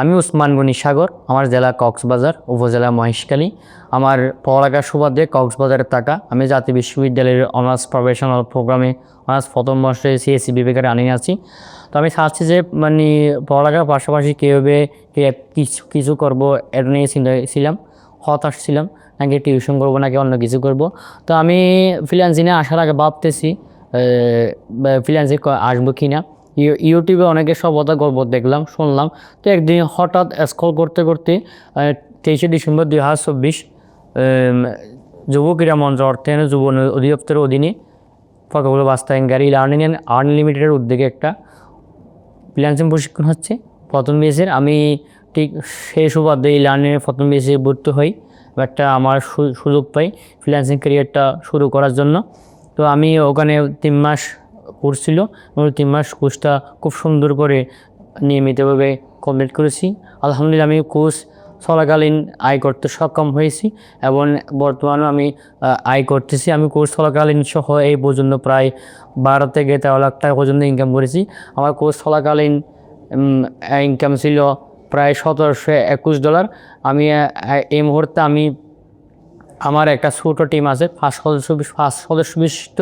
আমি উসমান গনি সাগর, আমার জেলা কক্সবাজার, উপজেলা মহেশখালী। আমার পড়ালেখার সুবাদে কক্সবাজারের টাকা আমি জাতীয় বিশ্ববিদ্যালয়ের অনার্স প্রফেশনাল প্রোগ্রামে অনার্স প্রথম বর্ষে সিএসসি বিবেকের আনি আছি। তো আমি চাচ্ছি যে মানে পড়ালেখার পাশাপাশি কীভাবে কিছু কিছু করব এটা নিয়ে ছিলাম হতাশ ছিলাম, নাকি টিউশন করব, নাকি অন্য কিছু করব। তো আমি ফ্রিল্যান্সিংয়ে আসার আগে ভাবতেছি ফ্রিল্যান্সিং আসব কি না ইউটিউবে অনেকে সভ্যতা গল্প দেখলাম, শুনলাম। তো একদিন হঠাৎ স্ক্রল করতে করতে তেইশে ডিসেম্বর দুই হাজার চব্বিশ যুব ক্রীড়া মঞ্চ অর্থায়ন যুব অধিদপ্তরের অধীনে ফটোগুলো বাস্তবায়ন গাড়ি লার্নিং অ্যান্ড আনলিমিটেডের উদ্যোগে একটা ফ্রিল্যান্সিং প্রশিক্ষণ হচ্ছে। প্রথম বেসের আমি ঠিক সেই সুবাদে এই লার্নিংয়ের প্রথম বেসে ভর্তি হই, একটা আমার সুযোগ পাই ফ্রিল্যান্সিং ক্যারিয়ারটা শুরু করার জন্য। তো আমি ওখানে তিন মাস কোর্স ছিল তিন মাস কোর্সটা খুব সুন্দর করে নিয়মিতভাবে কমপ্লিট করেছি। আলহামদুলিল্লাহ আমি কোর্স চলাকালীন আয় করতে সক্ষম হয়েছি এবং বর্তমানে আমি আয় করতেছি। আমি কোর্স চলাকালীন সহ এই পর্যন্ত প্রায় বারো থেকে তেরো লাখ টাকা পর্যন্ত ইনকাম করেছি। আমার কোর্স চলাকালীন ইনকাম ছিল প্রায় সতেরোশো একুশ ডলার আমি এই মুহূর্তে আমি, আমার একটা ছোটো টিম আছে, পাঁচ সদস্য পাঁচ সদস্য বিশিষ্ট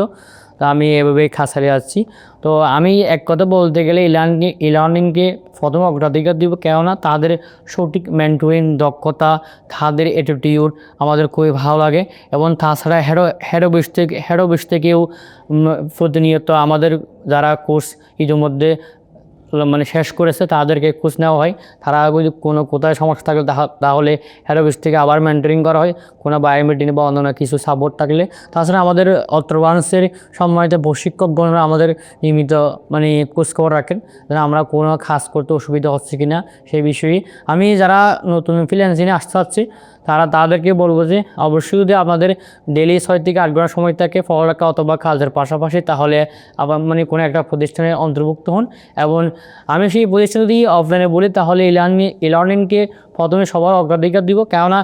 তো আমি এভাবেই খাসারে আসছি তো আমি এক কথা বলতে গেলে ই ইলার্নিংকে প্রথম অগ্রাধিকার দিব কেননা তাদের সঠিক মেন্টোরিং দক্ষতা, তাদের অ্যাটিটিউড আমাদের খুবই ভালো লাগে এবং তাছাড়া হেরো হেরো বিশ থেকে হেরো বিশ থেকেও প্রতিনিয়ত আমাদের যারা কোর্স ইতিমধ্যে মানে শেষ করেছে, তাদেরকে খোঁজ নেওয়া হয়। তারা যদি কোনো কোথায় সমস্যা থাকলে তাহা- তাহলে হেরোবিস থেকে আবার মেন্টারিং করা হয়, কোনো বায়োমেট্রিক বা অন্য কিছু সাপোর্ট থাকলে। তাছাড়া আমাদের অত্রবাংশের সম্মানিত প্রশিক্ষকগণরা আমাদের নিয়মিত মানে খোঁজ খবর রাখেন, যেন আমরা কোনো কাজ করতে অসুবিধা হচ্ছে কি না সেই বিষয়ে। আমি যারা নতুন ফ্রিল্যান্সিংয়ে আসতে চাচ্ছি, তারা তাদেরকে বলব যে, অবশ্যই যদি আপনাদের ডেলি ছয় থেকে আট ঘণ্টা সময় থাকে পড়ালেখা অথবা কাজের পাশাপাশি, তাহলে আবার মানে কোনো একটা প্রতিষ্ঠানে অন্তর্ভুক্ত হন এবং আমি সেই প্রতিষ্ঠান যদি অফলাইনে বলি তাহলে এই লার্নিং এই লার্নিংকে প্রথমে সবার অগ্রাধিকার দিব। কেননা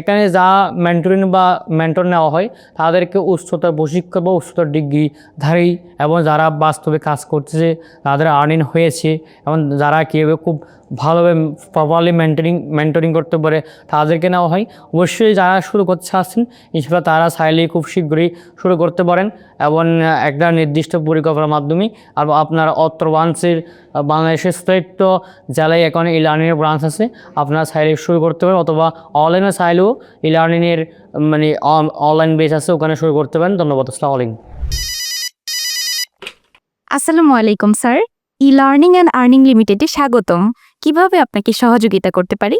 এখানে যা মেন্টরিং বা মেন্টর নেওয়া হয়, তাদেরকে উচ্চতার প্রশিক্ষণ বা উচ্চতার ডিগ্রিধারী এবং যারা বাস্তবে কাজ করতেছে, তাদের আর্নিং হয়েছে এবং যারা কীভাবে খুব ভালোভাবে প্রপারলি মেন্টরিং মেন্টরিং করতে পারে, তাদেরকে নেওয়া হয়। অবশ্যই যারা শুরু করতে আসছেন ইনশাল্লাহ তারা চাইলেই খুব শীঘ্রই শুরু করতে পারেন এবং একটা নির্দিষ্ট পরিকল্পনার মাধ্যমে আর আপনার অত্র ব্রাঞ্চের বাংলাদেশের শ্রেষ্ঠ জেলায় এখন ই লার্নিংয়ের ব্রাঞ্চ আছে। আপনারা চাইলে শুরু করতে পারেন অথবা অনলাইনে চাইলেও ই লার্নিংয়ের মানে অনলাইন বেস আছে, ওখানে শুরু করতে পারেন। ধন্যবাদ, আসসালাম আলাইকুম। আসসালামু আলাইকুম, sir. E learning and earning লিমিটেডে স্বাগতম। কীভাবে আপনাকে সহযোগিতা করতে পারি?